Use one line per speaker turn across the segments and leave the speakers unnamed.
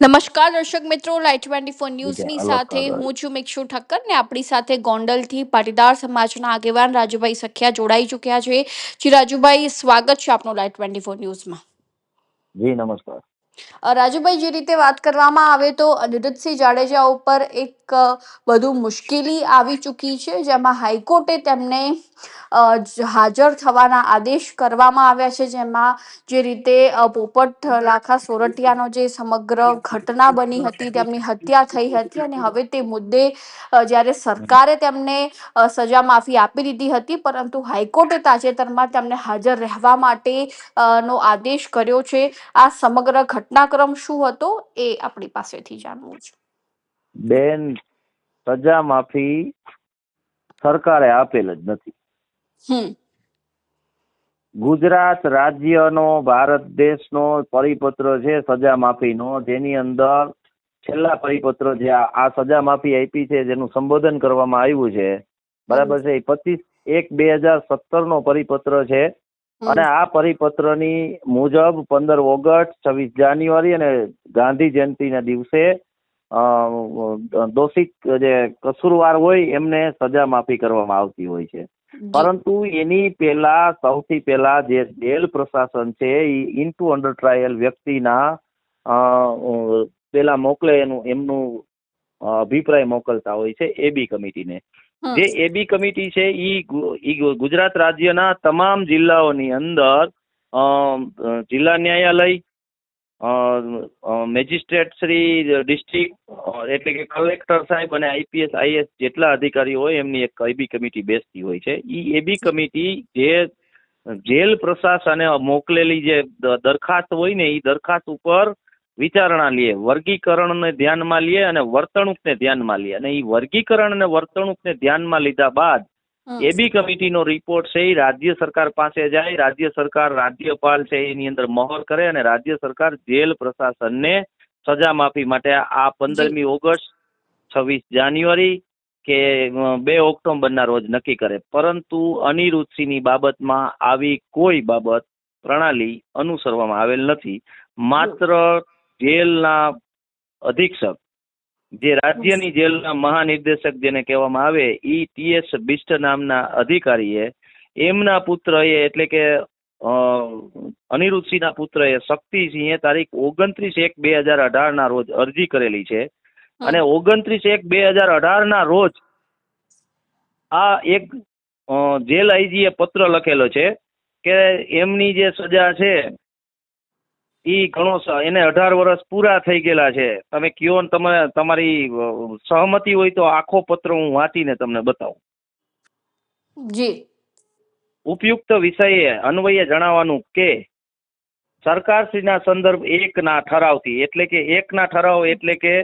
નમસ્કાર દર્શક મિત્રો લાઈટ ટ્વેન્ટી ફોર ન્યૂઝની
ની
સાથે હું છું મિક્ષુ ઠક્કર ને આપણી સાથે ગોંડલથી પાટીદાર સમાજના આગેવાન રાજુભાઈ સખિયા જોડાઈ ચૂક્યા છે. જી રાજુભાઈ સ્વાગત છે આપનું લાઈટ ટ્વેન્ટી ફોર ન્યૂઝમાં.
જી નમસ્કાર.
રાજુભાઈ, જે રીતે વાત કરવામાં આવે તો અનિરુદ્ધસિંહ જાડેજા ઉપર એક વધુ મુશ્કેલી આવી ચૂકી છે, જેમાં હાઈકોર્ટે તેમને હાજર થવાના આદેશ કરવામાં આવ્યા છે, જેમાં જે રીતે પોપટ લાખા સોરઠિયાનો જે સમગ્ર ઘટના બની હતી, તેમની હત્યા થઈ હતી અને હવે તે મુદ્દે જ્યારે સરકારે તેમને સજા માફી આપી દીધી હતી, પરંતુ હાઈકોર્ટે તાજેતરમાં તેમને હાજર રહેવા માટે નો આદેશ કર્યો છે. આ સમગ્ર ઘટનાક્રમ શું હતો એ આપણી પાસેથી જાણવું છે
બેન સજા માફી સરકારે આપેલ જ નથી ગુજરાત રાજ્યનો ભારત દેશનો પરિપત્ર છે સજા માફીનો જેની અંદર છેલ્લા પરિપત્ર જે આ સજા માફી આપી છે જેનું સંબોધન કરવામાં આવ્યું છે બરાબર છે એ પચીસ એક બે હજાર સત્તર નો પરિપત્ર છે. અને આ પરિપત્રની મુજબ પંદર ઓગસ્ટ છવ્વીસ જાન્યુઆરી અને ગાંધી જયંતિના દિવસે દોષિત જે કસૂરવાર હોય એમને સજા માફી કરવામાં આવતી હોય છે. પરંતુ એની પહેલા સૌથી પહેલા જે જેલ પ્રશાસન છે એ ઇન્ટુ અંડર ટ્રાયલ વ્યક્તિના પેલા મોકલે એનું એમનું અભિપ્રાય મોકલતા હોય છે એબી કમિટીને. જે એબી કમિટી છે, ઈ ગુજરાત રાજ્યના તમામ જિલ્લાઓની અંદર જિલ્લા ન્યાયાલય મેજિસ્ટ્રેટ શ્રી, ડિસ્ટ્રિક્ટ એટલે કે કલેક્ટર સાહેબ અને આઈપીએસ, આઈએસ જેટલા અધિકારી હોય, એમની એક એબી કમિટી બેસતી હોય છે. ઈ એબી કમિટી જે જેલ પ્રશાસને મોકલેલી જે દરખાસ્ત હોય ને એ દરખાસ્ત ઉપર વિચારણા લઈએ વર્ગીકરણને ધ્યાનમાં લે અને વર્તણૂકને ધ્યાનમાં લે. અને એ વર્ગીકરણ અને વર્તણૂકને ધ્યાનમાં લીધા બાદ. એબી કમિટીનો રિપોર્ટ છે એ રાજ્ય સરકાર પાસે જાય રાજ્ય સરકાર રાજ્યપાલ છે એની અંદર મહોર કરે અને રાજ્ય સરકાર જેલ પ્રશાસનને સજા માફી માટે આ પંદરમી ઓગસ્ટ છવ્વીસ જાન્યુઆરી કે બે ઓક્ટોબરના રોજ નક્કી કરે. પરંતુ અનિરુદ્ધસિંહની બાબતમાં આવી કોઈ બાબત પ્રણાલી અનુસરવામાં આવેલ નથી. માત્ર જેલના અધિક્ષક, જે રાજ્યની જેલના મહાનિર્દેશક જેને કહેવામાં આવે, ઈ ટીએસ બિસ્ટ નામના અધિકારીએ એમના પુત્રએ એટલે કે અનિરુદ્ધસિંહના પુત્રએ શક્તિસિંહે તારીખ ઓગણત્રીસ એક બે હજાર અઢારના રોજ અરજી કરેલી છે. અને ઓગણત્રીસ એક બે હજાર અઢારના રોજ આ એક જેલ આઈજીએ પત્ર લખેલો છે કે એમની જે સજા છે ઈ ઘણો એને અઢાર વર્ષ પૂરા થઈ ગયેલા છે તમે કયો ને તમે તમારી સહમતી હોય તો આખો પત્ર હું વાંચીને તમને બતાવું
જી
ઉપયુક્ત વિષયે અન્વયે જણાવવાનું કે સરકારશ્રીના સંદર્ભ એકના ઠરાવથી એટલે કે એકના ઠરાવ એટલે કે.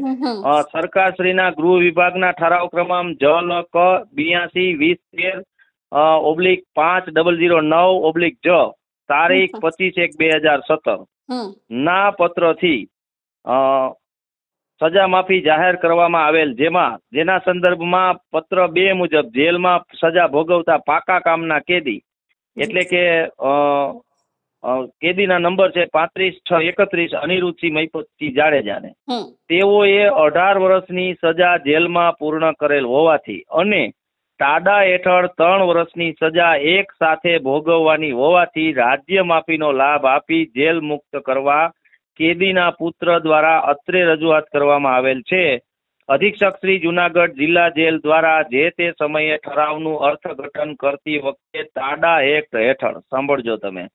સરકારશ્રીના ગૃહ વિભાગના ઠરાવ ક્રમાંક જ લ ક બિયાસી વીસ તેર ઓબ્લિક પાંચ ડબલ જીરો નવ ઓબ્લિક જ તારીખ પચીસ એક બે હજાર સત્તર. ના પત્રથી સજા માફી જાહેર કરવામાં આવેલ જેમાં જેના સંદર્ભમાં પત્ર બે મુજબ જેલમાં સજા ભોગવતા પાકા કામના કેદી એટલે કે કેદીના નંબર છે પાંત્રીસ છ એકત્રીસ અનિરુદ્ધસિંહ મહિપતસિંહ જાડેજાને. તેઓએ અઢાર વર્ષની સજા જેલમાં પૂર્ણ કરેલ હોવાથી અને ટાડા હેઠળ ત્રણ વર્ષની સજા એક સાથે ભોગવવાની હોવાથી રાજ્ય માફીનો લાભ આપી જેલ મુક્ત કરવા કેદીના પુત્ર દ્વારા અત્રે રજૂઆત કરવામાં આવેલ છે અધિક્ષક શ્રી જુનાગઢ જિલ્લા જેલ દ્વારા જે તે સમયે ઠરાવનું અર્થઘટન કરતી વખતે ટાડા એક્ટ હેઠળ સાંભળજો તમે.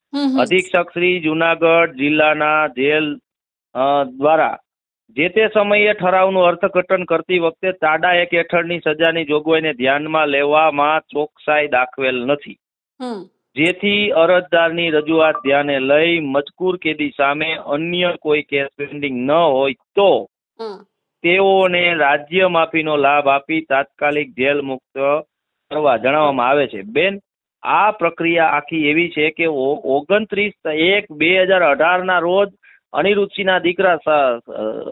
અધિક્ષક શ્રી જુનાગઢ જિલ્લાના જેલ દ્વારા જે તે સમયે ઠરાવનું અર્થઘટન કરતી વખતે તાડા એક હેઠળની સજાની જોગવાઈને ધ્યાનમાં લેવામાં ચોકસાઈ દાખવેલ નથી. જેથી અરજદારની રજૂઆત ધ્યાને લઈ મજકૂર કેદી સામે અન્ય કોઈ કેસ પેન્ડિંગ ન હોય તો. તેઓને રાજ્ય માફીનો લાભ આપી તાત્કાલિક જેલ મુક્ત કરવા જણાવવામાં આવે છે. બેન આ પ્રક્રિયા આખી એવી છે કે ઓગણત્રીસ એક બે હજાર અઢારના રોજ અનિરુદ્ધસિંહના દીકરા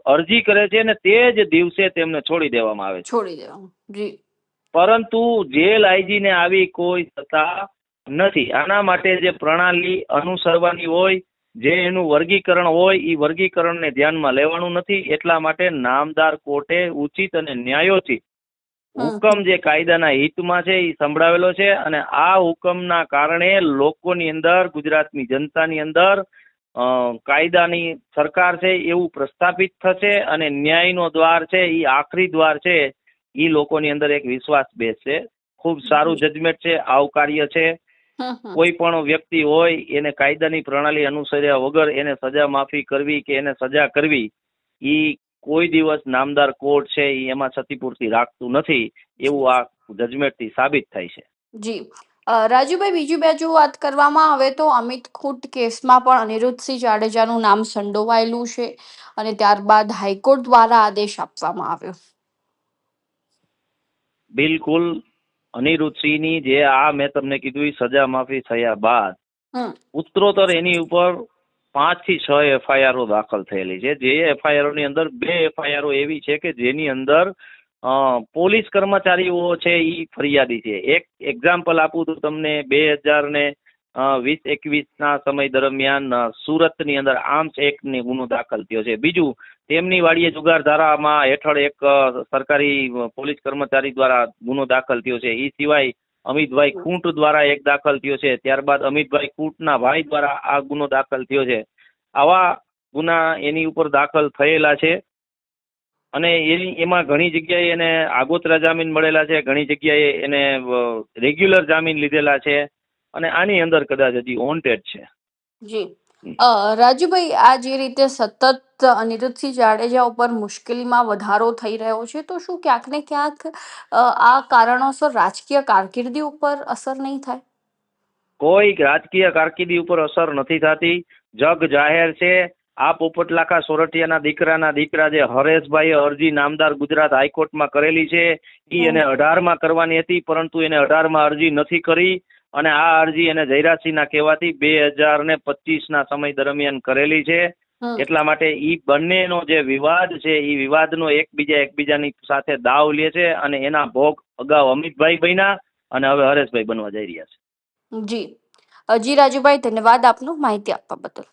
અરજી કરે છે ને તે જ દિવસે તેમને છોડી દેવામાં આવે છે.
છોડી દેવાનું જી.
પરંતુ જેલ આઈજીને આવી કોઈ સત્તા નથી. આના માટે જે પ્રણાલી અનુસરવાની હોય જે એનું વર્ગીકરણ હોય એ વર્ગીકરણને ધ્યાનમાં લેવાનું નથી. એટલા માટે નામદાર કોર્ટે ઉચિત અને ન્યાયોચિત હુકમ જે કાયદાના હિતમાં છે એ સંભળાવેલો છે અને આ હુકમના કારણે લોકોની અંદર ગુજરાતની જનતાની અંદર કાયદાની સરકાર છે એવું પ્રસ્થાપિત થશે અને ન્યાયનો દ્વાર છે એ આખરી દ્વાર છે એ લોકોની અંદર એક વિશ્વાસ બેસશે. ખૂબ સારું જજમેન્ટ છે આવકાર્ય છે. કોઈ પણ વ્યક્તિ હોય એને કાયદાની પ્રણાલી અનુસર્યા વગર એને સજા માફી કરવી કે એને સજા કરવી ઈ કોઈ દિવસ નામદાર કોર્ટ છે ઈ એમાં ક્ષતિપૂર્તિ રાખતું નથી એવું આ જજમેન્ટથી સાબિત થાય છે.
જી. રાજુભાઈ બીજી બાજુ વાત કરવામાં આવે તો અમિત ખૂટ કેસમાં પણ અનિરુદ્ધસિંહ જાડેજાનું નામ સંડોવાયેલું છે અને ત્યારબાદ હાઈકોર્ટ દ્વારા આદેશ આપવામાં આવ્યો.
બિલકુલ. અનિરુદ્ધસિંહની જે આ મેં તમને કીધું સજા માફી થયા બાદ ઉત્તરોત્તર એની ઉપર પાંચથી છ એફઆઈઆરઓ દાખલ થયેલી છે. જે એફઆઈઆરઓ ની અંદર બે એફઆઈઆરઓ એવી છે કે જેની અંદર પોલીસ કર્મચારીઓ છે એ ફરિયાદી છે. એક એક્ઝામ્પલ આપું તો તમને બે હજાર ને વીસ એકવીસ ના સમય દરમિયાન સુરતની અંદર આર્મ્સ એક્ટની ગુનો દાખલ થયો છે. બીજું, તેમની વાડીએ જુગાર ધારામાં હેઠળ એક સરકારી પોલીસ કર્મચારી દ્વારા ગુનો દાખલ થયો છે. એ સિવાય અમિતભાઈ ખૂંટ દ્વારા એક દાખલ થયો છે. ત્યારબાદ અમિતભાઈ ખૂંટના ભાઈ દ્વારા આ ગુનો દાખલ થયો છે. આવા ગુના એની ઉપર દાખલ થયેલા છે. અને એની એમાં ઘણી જગ્યાએ એને આગોતરા જામીન મળેલા છે ઘણી જગ્યાએ એને રેગ્યુલર જામીન લીધેલા છે અને આની અંદર કદાચ હજી વોન્ટેડ છે.
જી. રાજુભાઈ આ જે રીતે સતત અનિરુદ્ધસિંહ જાડેજા ઉપર મુશ્કેલીમાં વધારો થઈ રહ્યો છે તો શું ક્યાંક ને ક્યાંક આ કારણોસર રાજકીય કારકિર્દી ઉપર અસર નહીં થાય?
કોઈ રાજકીય કારકિર્દી ઉપર અસર નથી થતી. જગ જાહેર છે આ પોપટલાખા સોરઠિયાના દીકરાના દીકરા જે હરેશભાઈએ અરજી નામદાર ગુજરાત હાઈકોર્ટમાં કરેલી છે એ એને અઢારમાં કરવાની હતી પરંતુ એને અઢારમાં અરજી નથી કરી અને આ અરજી એને જયરાજસિંહના કહેવાથી બે હજાર ને પચીસના સમય દરમિયાન કરેલી છે. એટલા માટે ઈ બંનેનો જે વિવાદ છે એ વિવાદનો એકબીજા એકબીજાની સાથે દાવ લે છે અને એના ભોગ અગાઉ અમિતભાઈ બન્યા અને હવે હરેશભાઈ બનવા જઈ રહ્યા છે.
જી. જી રાજુભાઈ ધન્યવાદ આપનું માહિતી આપવા બદલ.